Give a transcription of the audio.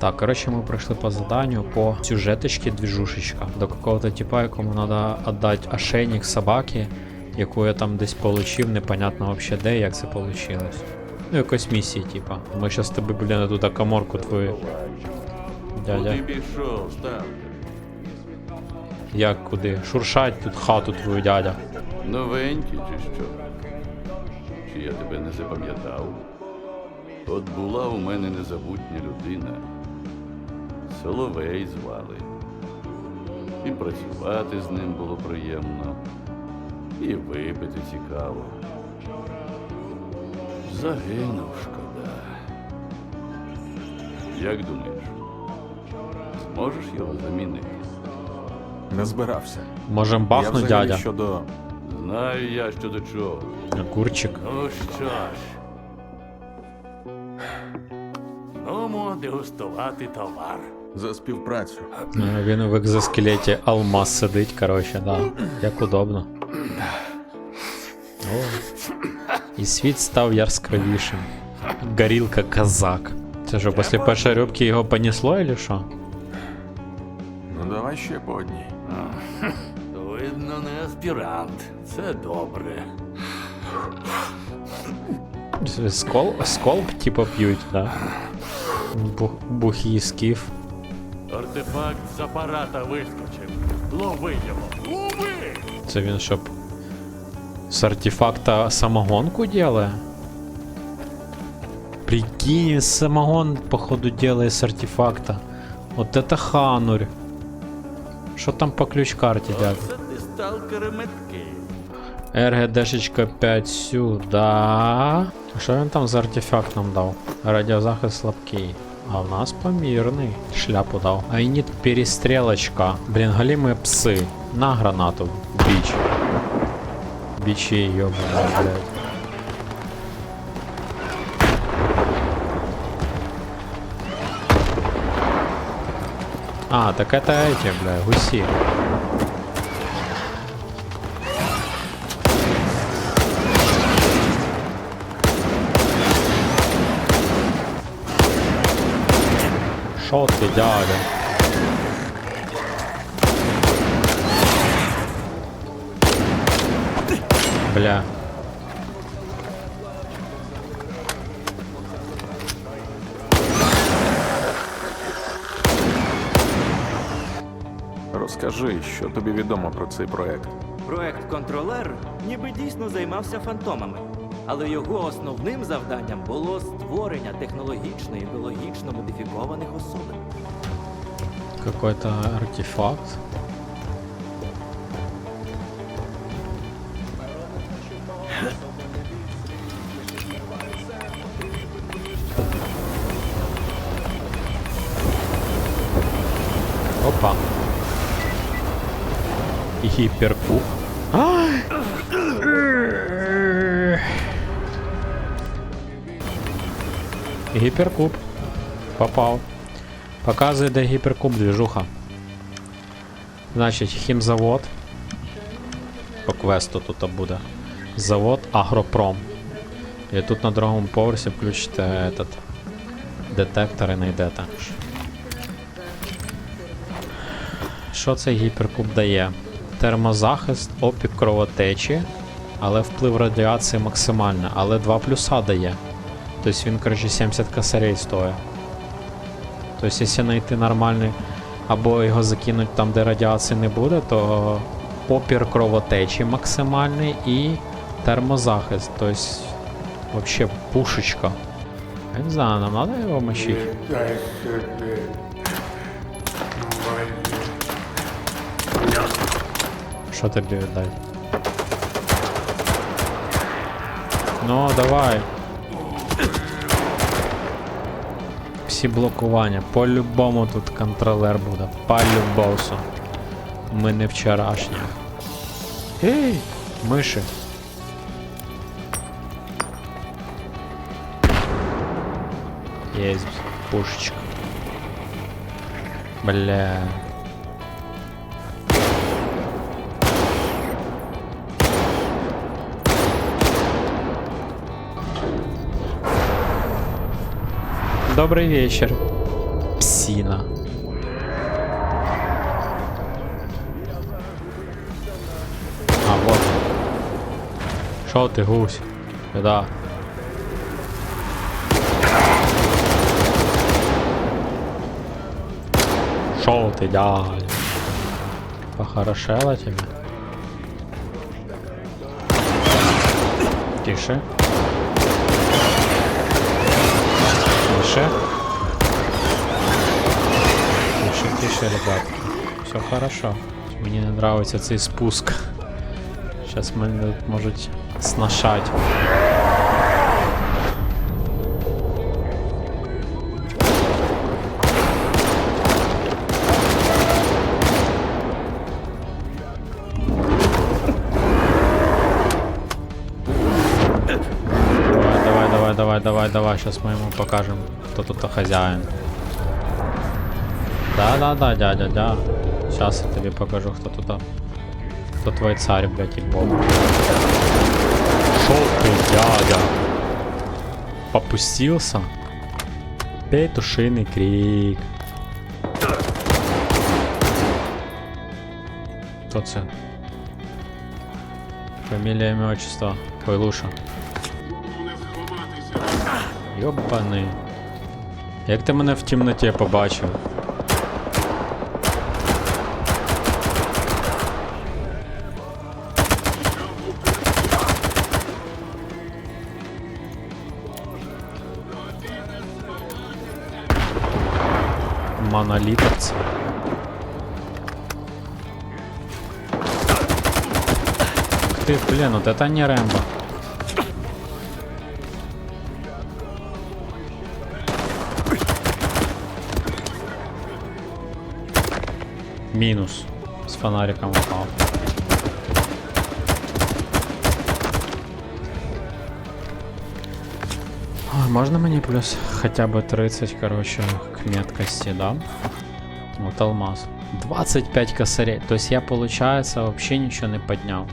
Так, короче, мы прошли по заданию по сюжеточке движушечка. До какого-то типа, якому надо отдать ошейник собаки, яку я там десь получив, непонятно вообще де, як це получилось. Ну, якось місії, типа. Ми щас тобі, блін, тут коморку твою. Дядя. Як куди? Шуршать тут хату твою, дядя. Новенький чи що? Чи я тебе не запам'ятав? От була у мене незабутня людина. Соловей звали. І працювати з ним було приємно, і випити цікаво. Загинув шкода. Як думаєш, зможеш його замінити? Не збирався. Можем я бахнуть, дядя. щодо. Знаю я, що до чого. Огурчик. Ну що ж. Нумо дегустувати товар. За співпрацю. Е, Він в екзоскелеті алмаз сидить, короче, да. Як удобно. О. І світ став яскравішим. Горілка казак. Це що, після першої рюбки його понесло, или що? Ну давай ще по одній. Видно, не аспірант. Це добре. Скол, сколп, типа п'ють, да? Бух, бухий скіф. Артефакт з апарата вискочив. Лови його. Лови! Це він щоб з артефакта самогонку делає? Прикинь, самогон, походу, делает с артефакта. Вот это ханурь. Що там по ключ-карті, дядя? РГДшечка 5 сюда. Що він там за артефакт нам дав? Радіозахист слабкий. А в нас помірний. Шляпу дав. Айніт перестрелочка. Блін, галімі пси. На гранату. Біч. Бичі, йобані, блядь. А, так это эти, бля, гуси. Шо ти, дядя? Бля. Розкажи, що тобі відомо про цей проект. Проект Контролер ніби дійсно займався фантомами, але його основним завданням було створення технологічно і біологічно модифікованих особин. Какой-то артефакт. Опа. Гиперкуб. Гиперкуб. Попав. Показує, де гіперкуб движуха. Значить, хімзавод. По квесту тут буде. Завод Агропром. І тут на другому поверсі включите этот детектор і знайдете. Що цей гіперкуб дає? Термозахист, опік кровотечі, але вплив радіації максимальний, але 2 плюса дає. Тобто він, коротше, 70 косарей стоїть. Тобто, якщо знайти нормальний, або його закинуть там, де радіації не буде, то опір кровотечі максимальний і термозахист. Тобто, вообще пушечка. Я не знаю, нам треба його мочити? Що тобі віддати? Ну, давай. Всі блокування. По-любому тут контролер буде. По-любосу. Ми не вчорашні. Ей! Миші. Есть пушечка. Бля. Добрый вечер. Псина. А, вот. Шо ти, гусь? Куда? Шо ты, дядя? Похорошело тебе? Тише. Тише. Тише, тише, ребятки. Все хорошо. Мені не нравится цей спуск. Сейчас мене можуть снашать. давай, давай, давай, давай, давай. Сейчас мы ему покажем, кто тут хозяин. Да, да, да, дядя, да. Сейчас я тебе покажу, кто тут. Кто твой царь, блядь, и бог. Шо ты, дядя? Попустился? Петушиный крик. Кто це? Фамілія, ім'я, отчество. Койлуша. Йобаний. Як ти мене в темноті побачив? Монолитовцы. Ух ты, блин, вот это не Рэмбо. Минус. С фонариком упал. Можно мне плюс хотя бы 30, короче, к меткости, да? Вот алмаз. 25 косарей. То есть я, получается, вообще ничего не поднял.